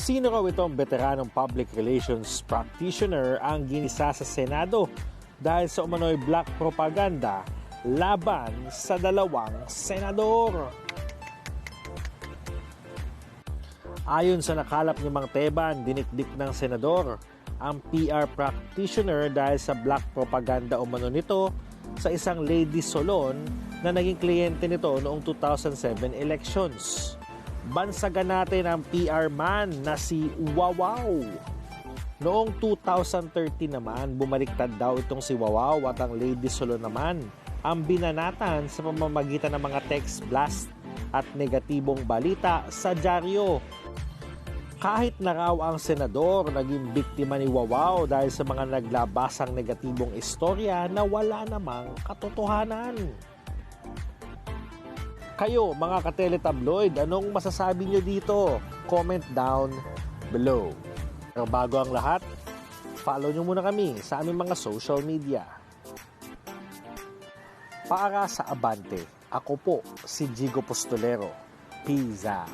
Sino raw itong veteranong public relations practitioner ang ginisa sa Senado dahil sa umano'y black propaganda laban sa dalawang senador? Ayon sa nakalap ni Mang Teban, dinikdik ng senador ang PR practitioner dahil sa black propaganda umano nito sa isang lady salon na naging kliyente nito noong 2007 elections. Bansagan natin ang PR man na si Wawaw. Noong 2013 naman, bumaliktad daw itong si Wawaw at ang Lady Solo naman ang binanatan sa pamamagitan ng mga text blast at negatibong balita sa dyaryo. Kahit na raw ang senador naging biktima ni Wawaw dahil sa mga naglabasang negatibong istorya na wala namang katotohanan. Kayo, mga kateletabloid, anong masasabi nyo dito? Comment down below. Pero bago ang lahat, follow nyo muna kami sa aming mga social media. Para sa Abante, ako po si Jigo Postolero. Peace out.